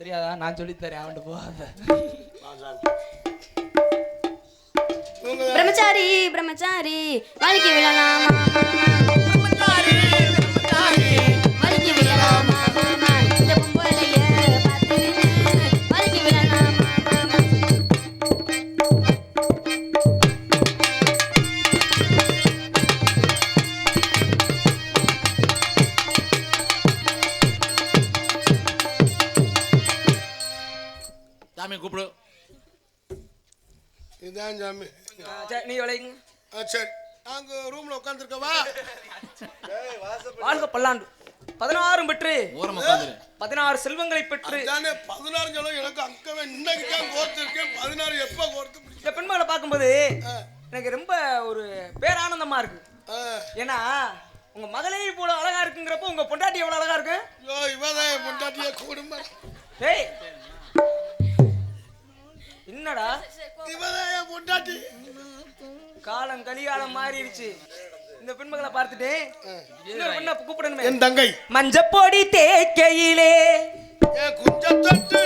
தெரியாதா? நான் சொல்லி தரேன் அவன்ட்டு போகாத பிரம்மச்சாரி பிரம்மச்சாரி வாழ்க்கை விழலாம். இதான் சாமி சரி நீ சரி. நாங்க ரூம்ல உட்காந்துருக்கவா வாழ்க பல்லாண்டு. பதினாறும் பெற்று. பதினாறு செல்வங்களை பெற்று. பதினாறு செல்வம் எனக்கு அங்கவே இன்னைக்கு தான் கோர்த்திருக்கேன். பதினாறு எப்ப கோர்த்து இந்த பெண்மகளை பார்க்கும்போது எனக்கு ரொம்ப ஒரு பேரானந்தமா இருக்கு. ஏன்னா உங்க மகளே இவ்வளவு அழகா இருக்குங்கிறப்போ உங்க பொண்டாட்டி எவ்வளவு அழகா இருக்கு எல்லாம் மாறிடுச்சு. இந்த பெண்மகளை பார்த்துட்டேன் இன்னொரு பெண்ணை கூப்பிடணுமே. என் தங்கை. மஞ்சப்பொடி தேக்கையிலே. குஞ்சத்தட்டு.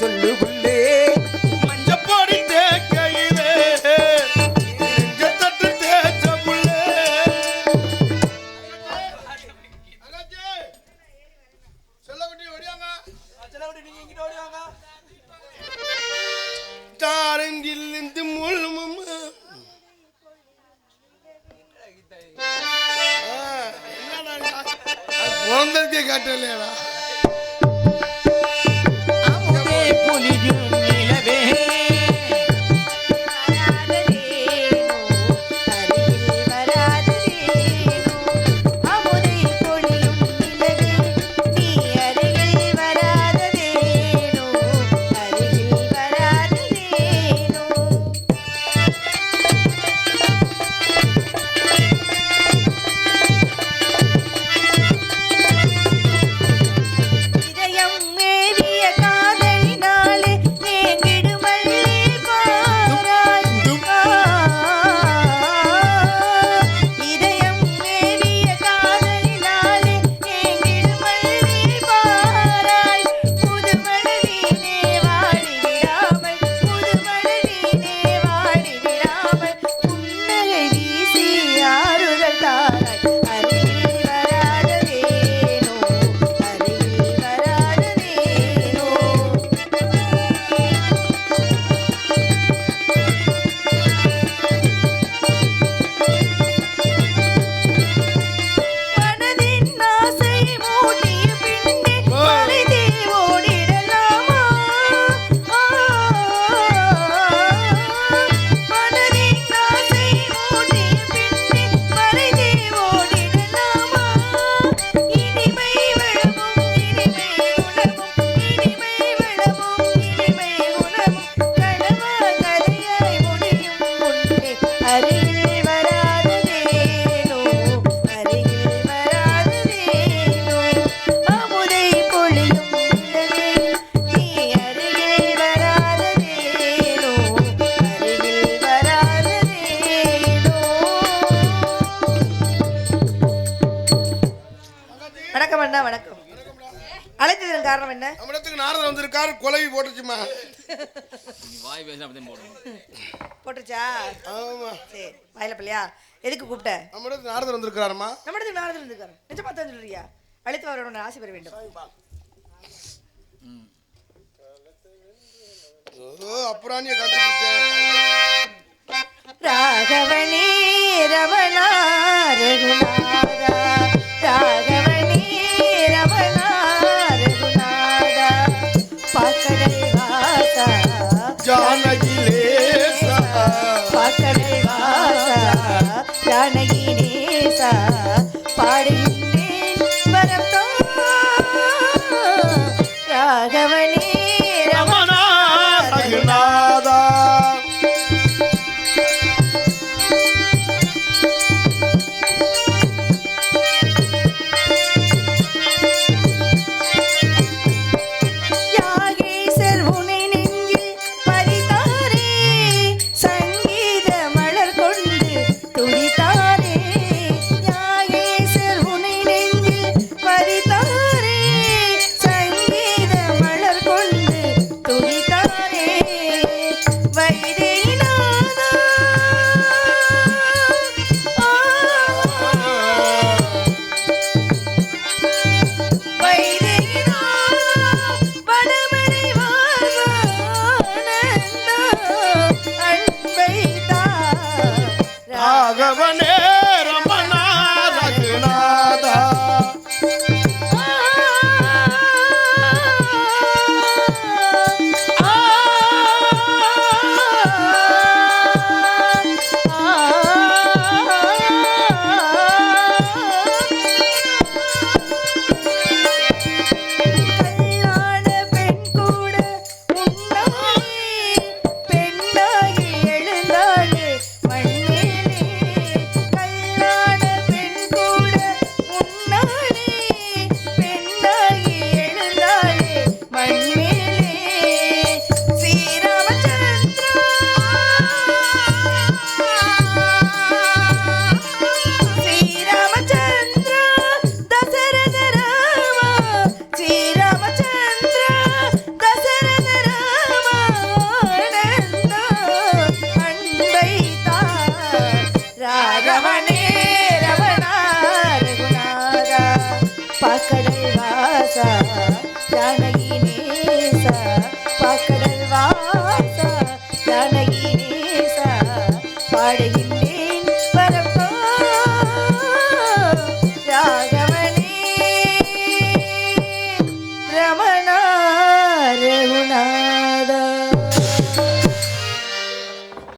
சொல்லு புள்ளே காட்டலையாடா. அழைத்ததன் காரணம் என்ன? நம்மிடத்துக்கு நாரதர் வந்திருக்காரு குலவி போட்டுச்சுமா நீ வாய் பேசினா அப்படி போடணும் போட்டுச்சா ஆமா. சரி வாயில பிள்ளையா எதுக்கு கூப்பிட்ட? நம்மிடத்துக்கு நாரதர் வந்திருக்காருமா நம்ம இடத்துக்கு நாரதர் இருந்துக்காரு நிஜமா தான் சொல்றியா? அழைத்து வரணும் ஆசை பெற வேண்டும். அப்புறாணிய கத்துக்கிட்டேன் ராகவனே ரமணா ரகுநாதா. ராகவனே